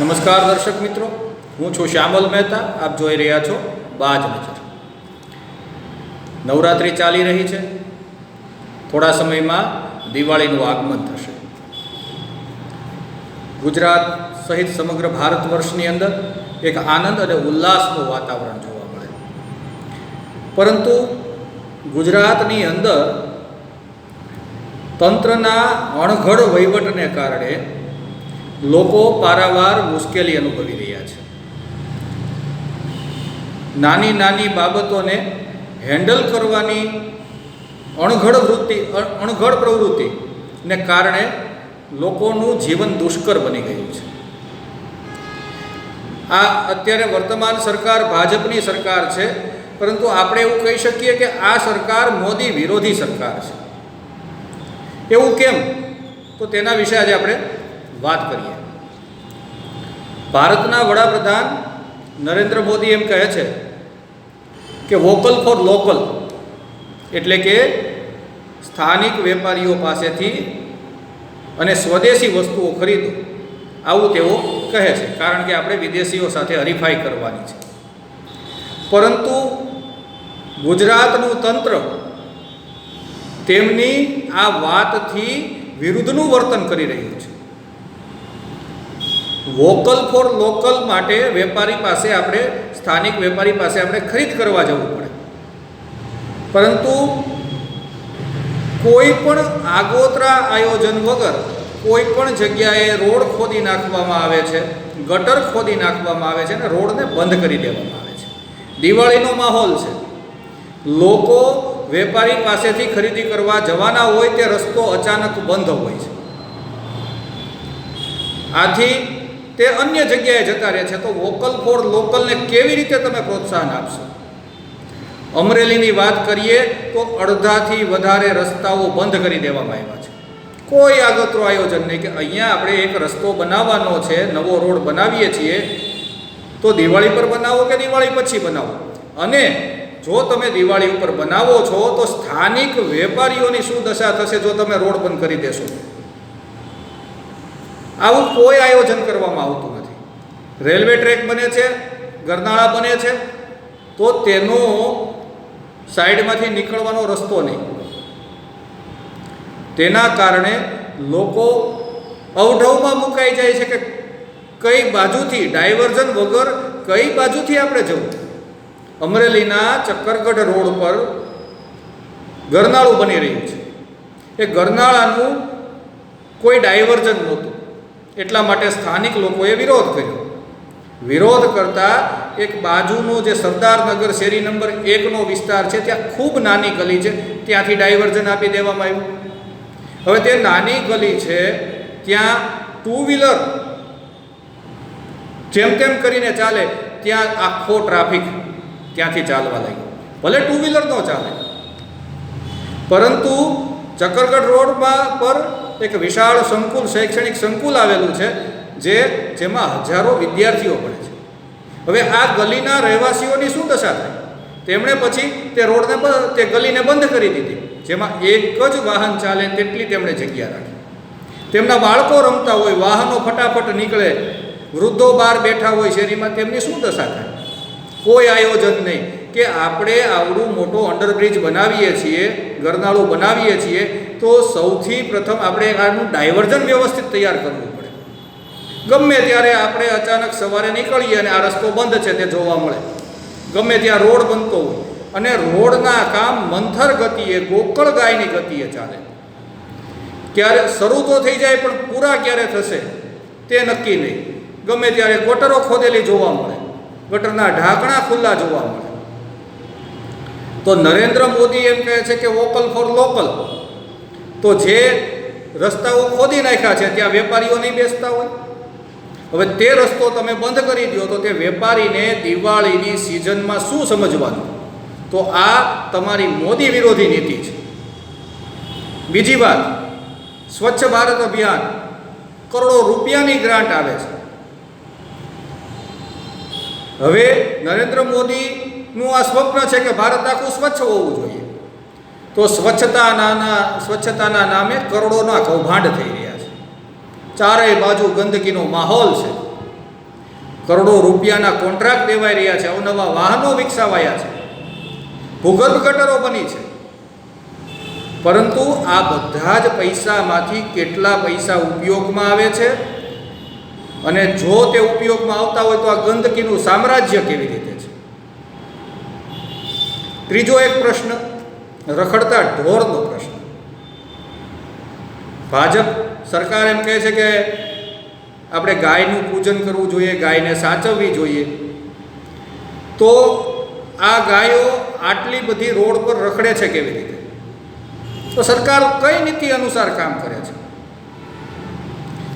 નમસ્કાર દર્શક મિત્રો, હું છું શ્યામલ મહેતા, આપ જોઈ રહ્યા છો બાજ નજર. નવરાત્રિ ચાલી રહી છે. થોડા સમયમાં દિવાળીનું આગમન થશે. ગુજરાત સહિત સમગ્ર ભારત વર્ષની અંદર એક આનંદ અને ઉલ્લાસનું વાતાવરણ જોવા મળે. પરંતુ ગુજરાતની અંદર તંત્રના અણઘડ વહીવટને કારણે લોકો પારાવાર મુશ્કેલી અનુભવી રહ્યા છે. નાની નાની બાબતોને હેન્ડલ કરવાની અણઘડ વૃત્તિ અણઘડ પ્રવૃત્તિને કારણે લોકોનું જીવન દુષ્કર બની ગયું છે. આ અત્યારે વર્તમાન સરકાર ભાજપની સરકાર છે, પરંતુ આપણે એવું કહી શકીએ કે આ સરકાર મોદી વિરોધી સરકાર છે. એવું કેમ? તો તેના વિશે આજે આપણે વાત કરીએ. ભારતના વડાપ્રધાન નરેન્દ્ર મોદી એમ કહે છે કે વોકલ ફોર લોકલ એટલે કે સ્થાનિક વેપારીઓ પાસેથી અને સ્વદેશી વસ્તુઓ ખરીદો. આવું તેઓ કહે છે, કારણ કે આપણે વિદેશીઓ સાથે હરીફાઈ કરવાની છે. પરંતુ ગુજરાતનું તંત્ર તેમની આ વાતથી વિરુદ્ધનું વર્તન કરી રહ્યું છે. વોકલ ફોર લોકલ માટે વેપારી પાસે આપણે, સ્થાનિક વેપારી પાસે આપણે ખરીદ કરવા જવું પડે. પરંતુ કોઈ પણ આગોતરા આયોજન વગર કોઈ પણ જગ્યાએ રોડ ખોદી નાખવામાં આવે છે, ગટર ખોદી નાખવામાં આવે છે અને રોડને બંધ કરી દેવામાં આવે છે. દિવાળીનો માહોલ છે. લોકો વેપારી પાસેથી ખરીદી કરવા જવાના હોય તે રસ્તો અચાનક બંધ હોય છે. આથી તે અન્ય જગ્યાએ જતા રહે છે, તો વોકલ ફોર લોકલને કેવી રીતે તમે પ્રોત્સાહન આપશો? અમરેલીની વાત કરીએ તો અડધાથી વધારે રસ્તાઓ બંધ કરી દેવામાં આવ્યા છે. કોઈ આગતરું આયોજન નહીં કે અહીંયા આપણે એક રસ્તો બનાવવાનો છે, નવો રોડ બનાવીએ છીએ, તો દિવાળી પર બનાવો કે દિવાળી પછી બનાવો? અને જો તમે દિવાળી ઉપર બનાવો છો, તો સ્થાનિક વેપારીઓની શું દશા થશે જો તમે રોડ બંધ કરી દેશો? આવું કોઈ આયોજન કરવામાં આવતું નથી. રેલવે ટ્રેક બને છે, ગરનાળા બને છે, તો તેનો સાઈડમાંથી નીકળવાનો રસ્તો નહીં. તેના કારણે લોકો અવઢવમાં મુકાઈ જાય છે કે કઈ બાજુથી, ડાયવર્ઝન વગર કઈ બાજુથી આપણે જવું? અમરેલીના ચક્કરગઢ રોડ પર ગરનાળું બની રહ્યું છે. એ ગરનાળાનું કોઈ ડાયવર્ઝન નહોતું. એટલા માટે સ્થાનિક લોકોએ વિરોધ કર્યો. વિરોધ કરતા એક બાજુનો જે સરદારનગર શેરી નંબર એકનો વિસ્તાર છે, ત્યાં ખૂબ નાની ગલી છે, ત્યાંથી ડાયવર્ઝન આપી દેવામાં આવ્યું. હવે તે નાની ગલી છે, ત્યાં ટુ વ્હીલર જેમ તેમ કરીને ચાલે, ત્યાં આખો ટ્રાફિક ત્યાંથી ચાલવા લાગ્યો. ભલે ટુ વ્હીલર ન ચાલે, પરંતુ ચક્કરગઢ રોડમાં પર એક વિશાળ સંકુલ, શૈક્ષણિક સંકુલ આવેલું છે, જે જેમાં હજારો વિદ્યાર્થીઓ ભણે છે. હવે આ ગલીના રહેવાસીઓની શું દશા થાય? તેમણે પછી તે રોડને તે ગલીને બંધ કરી દીધી, જેમાં એક જ વાહન ચાલે તેટલી તેમણે જગ્યા રાખી. તેમના બાળકો રમતા હોય, વાહનો ફટાફટ નીકળે, વૃદ્ધો બહાર બેઠા હોય, શેરીમાં તેમની શું દશા થાય? કોઈ આયોજન નહીં કે આપણે આવડું મોટો અંડરબ્રિજ બનાવીએ છીએ ગરનાળું બનાવીએ છીએ, તો સૌથી પ્રથમ આપણે આનું ડાયવર્ઝન વ્યવસ્થિત તૈયાર કરવું પડે. ગમે ત્યારે આપણે અચાનક સવારે નીકળીએ અને આ રસ્તો બંધ છે તે જોવા મળે. ગમે ત્યાં રોડ બનતો હોય, અને રોડના કામ મંથર ગતિએ, ગોકળ ગાયની ગતિએ ચાલે. ક્યારે શરૂ તો થઈ જાય, પણ પૂરા ક્યારે થશે, તે નક્કી નહીં. ગમે ત્યારે ગટરો ખોદેલી જોવા મળે, ગટરના ઢાંકણા ખુલ્લા જોવા મળે. તો નરેન્દ્ર મોદી એમ કહે છે કે વોકલ ફોર લોકલ. તો જે રસ્તાઓ ખોદી નાખ્યા છે, ત્યાં વેપારીઓ નહીં બેસતા હોય. હવે તે રસ્તો તમે બંધ કરી દો તો તે વેપારીને દિવાળીની સિઝનમાં શું સમજવાનું? તો આ તમારી મોદી વિરોધી નીતિ છે. બીજી વાત, સ્વચ્છ ભારત અભિયાન કરોડો રૂપિયાની ગ્રાન્ટ આવે છે. હવે નરેન્દ્ર મોદીનું આ સ્વપ્ન છે કે ભારત આખું સ્વચ્છ હોવું જોઈએ. તો સ્વચ્છતા નાના, સ્વચ્છતાના નામે કરોડોના કૌભાંડ થઈ રહ્યા છે. ચારેય બાજુ ગંદકીનો માહોલ છે. કરોડો રૂપિયાના કોન્ટ્રાક્ટ દેવાઈ રહ્યા છે, અવનવા વાહનો વિકસાવાયા છે. ભૂગર્ભ ગટરો બની છે. પરંતુ આ બધા જ પૈસામાંથી કેટલા પૈસા ઉપયોગમાં આવે છે? અને જો તે ઉપયોગમાં આવતા હોય તો આ ગંદકીનું સામ્રાજ્ય કેવી રીતે ત્રીજો એક પ્રશ્ન, રખડતા ઢોરનો પ્રશ્ન. ભાજપ સરકાર એમ કહે છે કે આપણે ગાયનું પૂજન કરવું જોઈએ, ગાયને સાચવવી જોઈએ. તો આ ગાયો આટલી બધી રોડ પર રખડે છે કેવી રીતે? તો સરકાર કઈ નીતિ અનુસાર કામ કરે છે?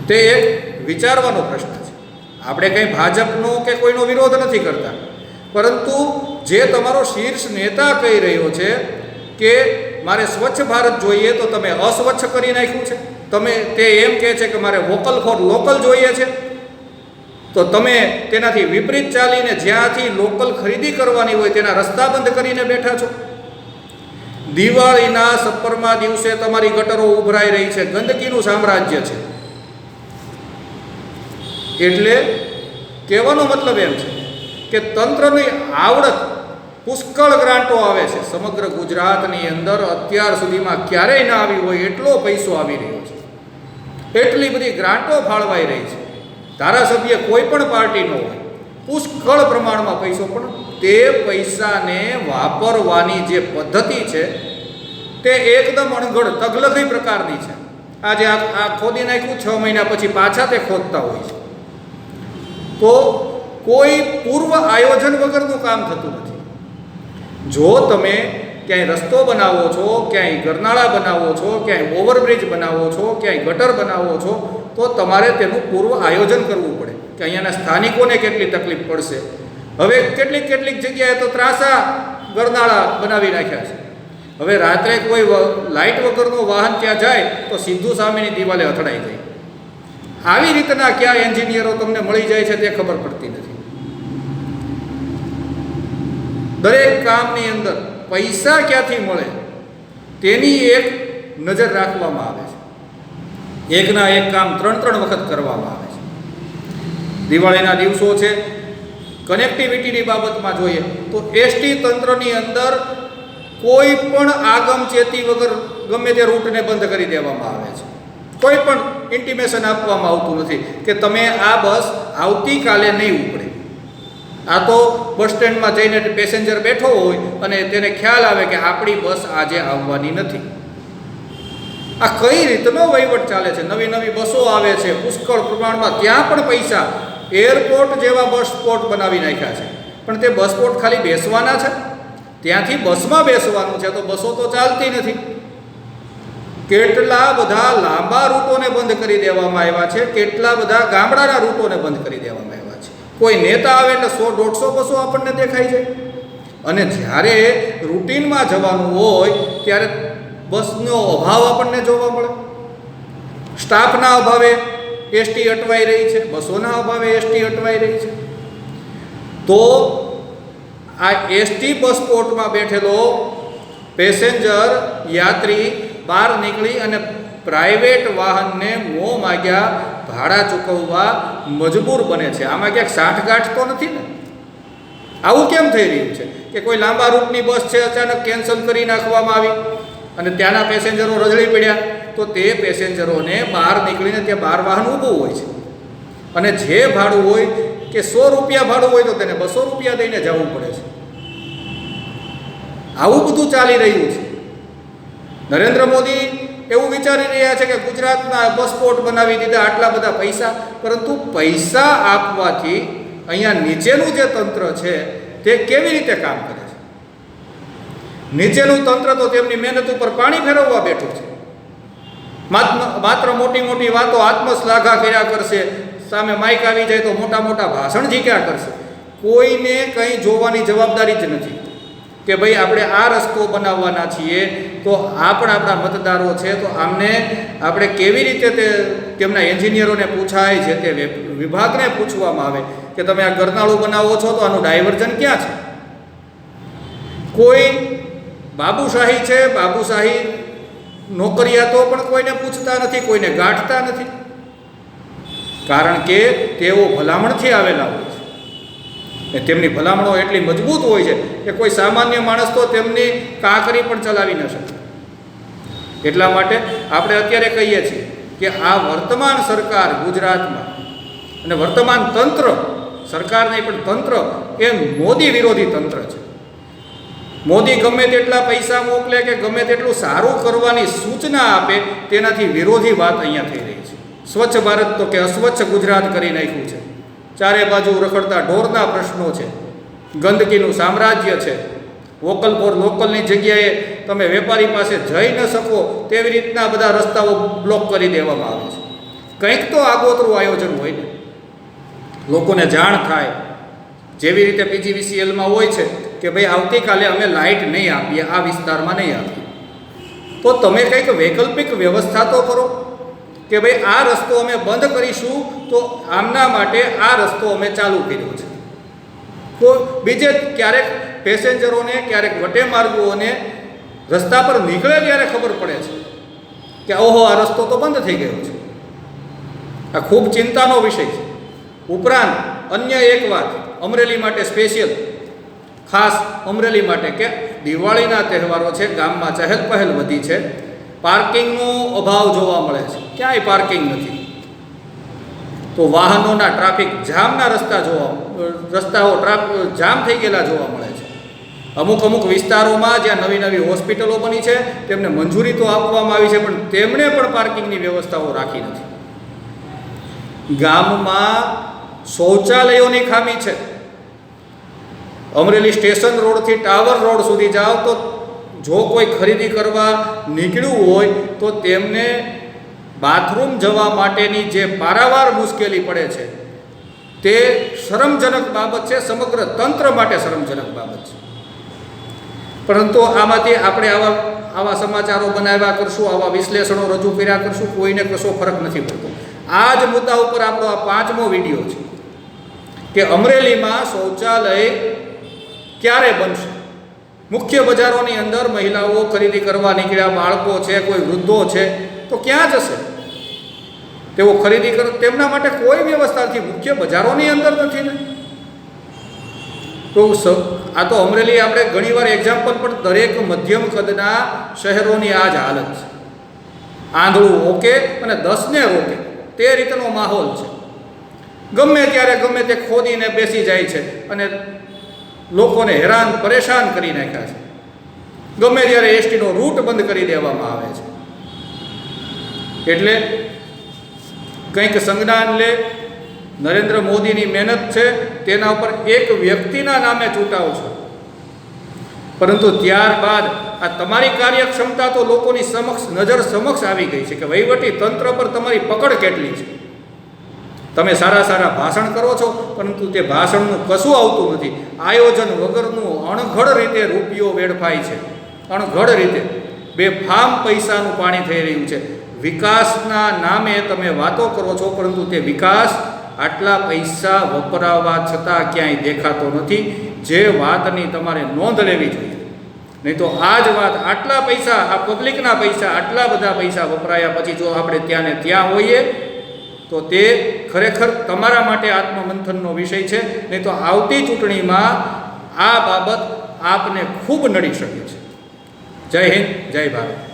તે એક વિચારવાનો પ્રશ્ન છે. આપણે કંઈ ભાજપનો કે કોઈનો વિરોધ નથી કરતા. પરંતુ જે તમારો શીર્ષ નેતા કહી રહ્યો છે કે મારે સ્વચ્છ ભારત જોઈએ તો તમે અસ્વચ્છ કરી નાખ્યું છે. તમે તે એમ કહે છે કે મારે વોકલ ફોર લોકલ જોઈએ છે. તો તમે તેનાથી વિપરીત ચાલીને જ્યાંથી લોકલ ખરીદી કરવાની હોય તેના રસ્તા બંધ કરીને બેઠા છો. દિવાળીના સપ્પરમાં દિવસે તમારી ગટરો ઉભરાઈ રહી છે. ગંદકીનું સામ્રાજ્ય છે. એટલે કહેવાનો મતલબ એમ છે કે તંત્રની આવડત પુષ્કળ ગ્રાન્ટો આવે છે. સમગ્ર ગુજરાતની અંદર અત્યાર સુધીમાં ક્યારેય ના આવી હોય એટલો પૈસો આવી રહ્યો છે. એટલી બધી ગ્રાન્ટો ફાળવાઈ રહી છે. ધારાસભ્ય કોઈ પણ પાર્ટીનો હોય, પુષ્કળ પ્રમાણમાં પૈસો, પણ તે પૈસાને વાપરવાની જે પદ્ધતિ છે, તે એકદમ અણઘડ તગલખી પ્રકારની છે. આજે આ ખોદી નાખ્યું, છ મહિના પછી પાછા તે ખોદતા હોય છે. તો કોઈ પૂર્વ આયોજન વગરનું કામ થતું નથી. જો તમે ક્યાંય રસ્તો બનાવો છો, ક્યાંય ગરનાળા બનાવો છો, ક્યાંય ઓવરબ્રિજ બનાવો છો, ક્યાંય ગટર બનાવો છો, તો તમારે તેનું પૂર્વ આયોજન કરવું પડે કે અહીંયાના સ્થાનિકોને કેટલી તકલીફ પડશે. હવે કેટલીક કેટલીક જગ્યાએ તો ત્રાસા ગરનાળા બનાવી નાખ્યા છે. હવે રાત્રે કોઈ લાઇટ વગરનું વાહન ત્યાં જાય તો સીધું સામેની દિવાલે અથડાઈ જાય. આવી રીતના ક્યાં એન્જિનિયરો તમને મળી જાય છે તે ખબર પડતી નથી. દરેક કામની અંદર પૈસા ક્યાંથી મળે, તેની એક નજર રાખવામાં આવે છે. એકના એક કામ ત્રણ ત્રણ વખત કરવામાં આવે છે. દિવાળીના દિવસો છે કનેક્ટિવિટીની બાબતમાં જોઈએ તો એસટી તંત્રની અંદર કોઈ પણ આગમ ચેતી વગર ગમે તે રૂટને બંધ કરી દેવામાં આવે છે. કોઈ પણ ઇન્ટિમેશન આપવામાં આવતું નથી કે તમે આ બસ આવતીકાલે નહીં ઉપડે. આ તો બસ સ્ટેન્ડમાં જઈને પેસેન્જર બેઠો હોય અને તેને ખ્યાલ આવે કે આપણી બસ આજે આવવાની નથી. આ કઈ રીતનો વહીવટ ચાલે છે? નવી નવી બસો આવે છે. પુષ્કળ પ્રમાણમાં ત્યાં પણ પૈસા એરપોર્ટ જેવા બસ સ્પોટ બનાવી નાખ્યા છે. પણ તે બસ સ્પોટ ખાલી બેસવાના છે? ત્યાંથી બસમાં બેસવાનું છે તો બસો તો ચાલતી નથી. કેટલા બધા લાંબા રૂટોને બંધ કરી દેવામાં આવ્યા છે? કેટલા બધા ગામડાના રૂટોને બંધ કરી દેવામાં આવ્યા છે? કોઈ નેતા આવે એટલે સો, દોઢસો બસો આપણને દેખાય છે. અને જ્યારે રૂટીનમાં જવાનું હોય, ત્યારે બસનો અભાવ આપણને જોવા મળે. સ્ટાફના અભાવે એસટી અટવાઈ રહી છે, બસોના અભાવે એસટી અટવાઈ રહી છે. તો આ એસટી બસ સ્પોર્ટમાં બેઠેલો પેસેન્જર યાત્રી બહાર નીકળી અને પ્રાઇવેટ વાહનને મોં માગ્યા ભાડા ચૂકવવા મજબૂર બને છે. આમાં ક્યાંક સાઠગાંઠ તો નથી ને? આવું કેમ થઈ રહ્યું છે? કે કોઈ લાંબા રૂટની બસ છે, અચાનક કેન્સલ કરી નાખવામાં આવી અને ત્યાંના પેસેન્જરો રજળી પડ્યા, તો તે પેસેન્જરોને બહાર નીકળીને ત્યાં બહાર વાહન ઊભું હોય છે. અને જે ભાડું હોય કે સો રૂપિયા ભાડું હોય તો તેને બસો રૂપિયા દઈને જવું પડે છે. આવું બધું ચાલી રહ્યું છે. નરેન્દ્ર મોદી એવું વિચારી રહ્યા છે કે ગુજરાતના બસ સ્પોટ બનાવી દીધા આટલા બધા પૈસા, પરંતુ પૈસા આપવાથી અહીંયા નીચેનું જે તંત્ર છે, તે કેવી રીતે કામ કરે છે? નીચેનું તંત્ર તો તેમની મહેનત ઉપર પાણી ફેરવવા બેઠું છે. માત્ર મોટી મોટી વાતો આત્મશ્લાઘા કર્યા કરશે, સામે માઇક આવી જાય તો મોટા મોટા ભાષણ ઝીક્યા કરશે. કોઈને કંઈ જોવાની જવાબદારી જ નથી. કે ભાઈ આપણે આ રસ્તો બનાવવાના છીએ, તો આ પણ આપણા મતદારો છે, તો આમને આપણે કેવી રીતે તે તેમના એન્જિનિયરોને પૂછાય છે તે વિભાગને પૂછવામાં આવે, કે તમે આ ગરનાળું બનાવો છો, તો આનું ડાયવર્ઝન ક્યાં છે? કોઈ બાબુશાહી છે, બાબુશાહી નોકરિયાતો પણ કોઈને પૂછતા નથી, કોઈને ગાંઠતા નથી. કારણ કે તેઓ ભલામણથી આવેલા હોય તેમની ભલામણો એટલી મજબૂત હોય છે કે કોઈ સામાન્ય માણસ તો તેમની કાંકરી પણ ચલાવી ન શકે. એટલા માટે આપણે અત્યારે કહીએ છીએ કે આ વર્તમાન સરકાર ગુજરાતમાં અને વર્તમાન તંત્ર સરકાર નહીં પણ તંત્ર એ મોદી વિરોધી તંત્ર છે. મોદી ગમે તેટલા પૈસા મોકલે કે ગમે તેટલું સારું કરવાની સૂચના આપે તેનાથી વિરોધી વાત અહીંયા થઈ રહી છે. સ્વચ્છ ભારત તો કે અસ્વચ્છ ગુજરાત કરી નાખ્યું છે. ચારે બાજુ રખડતા ઢોરના પ્રશ્નો છે. ગંદકીનું સામ્રાજ્ય છે. વોકલ ફોર લોકલની જગ્યાએ તમે વેપારી પાસે જઈ ન શકો તેવી રીતના બધા રસ્તાઓ બ્લોક કરી દેવામાં આવે છે. કંઈક તો આગોતરું આયોજન હોય ને. લોકોને જાણ થાય. જેવી રીતે પીજીવીસીએલમાં હોય છે કે ભાઈ આવતીકાલે અમે લાઇટ નહીં આપીએ, આ વિસ્તારમાં નહીં આપીએ. તો તમે કંઈક વૈકલ્પિક વ્યવસ્થા તો કરો. કે ભાઈ આ રસ્તો અમે બંધ કરીશું, તો આમના માટે આ રસ્તો અમે ચાલુ કર્યો છે. તો બીજે ક્યારેક પેસેન્જરોને, ક્યારેક વટે માર્ગોને રસ્તા પર નીકળે ત્યારે ખબર પડે છે કે ઓહો, આ રસ્તો તો બંધ થઈ ગયો છે. આ ખૂબ ચિંતાનો વિષય છે. ઉપરાંત અન્ય એક વાત, અમરેલી માટે સ્પેશિયલ, ખાસ અમરેલી માટે કે દિવાળીના તહેવારો છે, ગામમાં ચહેલ પહેલ વધી છે. પાર્કિંગનો અભાવ જોવા મળે છે. ક્યાંય પાર્કિંગ નથી. તો વાહનોના ટ્રાફિક જામના રસ્તા જોવા, રસ્તાઓ જામ થઈ ગયેલા જોવા મળે છે. અમુક અમુક વિસ્તારોમાં જ્યાં નવી નવી હોસ્પિટલો બની છે, તેમને મંજૂરી તો આપવામાં આવી છે, પણ તેમણે પણ પાર્કિંગની વ્યવસ્થાઓ રાખી નથી. ગામમાં શૌચાલયોની ખામી છે. અમરેલી સ્ટેશન રોડથી ટાવર રોડ સુધી જાઓ તો જો કોઈ ખરીદી કરવા નીકળ્યું હોય, તો તેમને બાથરૂમ જવા માટેની જે પારાવાર મુશ્કેલી પડે છે, તે શરમજનક બાબત છે, સમગ્ર તંત્ર માટે શરમજનક બાબત છે. પરંતુ આમાંથી આપણે આવા આવા સમાચારો બનાવ્યા કરશું, આવા વિશ્લેષણો રજૂ કર્યા કરશું, કોઈને કશો ફરક નથી પડતો. આ જ મુદ્દા ઉપર આપણો આ પાંચમો વીડિયો છે કે અમરેલીમાં શૌચાલય ક્યારે બનશે? મુખ્ય બજારોની અંદર મહિલાઓ ખરીદી કરવા નીકળ્યા, બાળકો છે, કોઈ વૃદ્ધો છે, તો ક્યાં જશે? તેઓ ખરીદી કર, તેમના માટે કોઈ વ્યવસ્થા નથી મુખ્ય બજારોની અંદર નથી ને? તો આ તો અમરેલી આપણે ઘણીવાર એક્ઝામ્પલ પણ દરેક મધ્યમ કદના શહેરોની આ જ હાલત છે. આંધળું ઓકે અને દસને રોકે, તે રીતનો માહોલ છે. ગમે ત્યારે ગમે તે ખોદીને બેસી જાય છે અને લોકોને હેરાન, પરેશાન કરી નાખ્યા છે. ગમે ત્યારે એસટીનો રૂટ બંધ કરી દેવામાં આવે છે. એટલે કંઈક સંજ્ઞાન લે, નરેન્દ્ર મોદીની મહેનત છે, તેના ઉપર એક વ્યક્તિના નામે ચૂંટાવ છો. પરંતુ ત્યારબાદ આ તમારી કાર્યક્ષમતા તો લોકોની સમક્ષ, નજર સમક્ષ આવી ગઈ છે કે વહીવટી તંત્ર પર તમારી પકડ કેટલી છે. તમે સારા સારા ભાષણ કરો છો, પરંતુ તે ભાષણનું કશું આવતું નથી. આયોજન વગરનું અણઘડ રીતે રૂપિયો વેડફાય છે. અણઘડ રીતે. બેફામ પૈસાનું પાણી થઈ રહ્યું છે. વિકાસના નામે તમે વાતો કરો છો, પરંતુ તે વિકાસ આટલા પૈસા વપરાવા છતાં ક્યાંય દેખાતો નથી. જે વાતની તમારે નોંધ લેવી જોઈએ. નહીં તો આ જ વાત, આટલા પૈસા, આ પબ્લિકના પૈસા, આટલા બધા પૈસા વપરાયા પછી જો આપણે ત્યાં ને ત્યાં હોઈએ તો તે ખરેખર તમારા માટે આત્મમંથનનો વિષય છે, નહીં તો આવતી ચૂંટણીમાં આ બાબત આપને ખૂબ નડી શકે છે. જય હિન્દ, જય ભારત.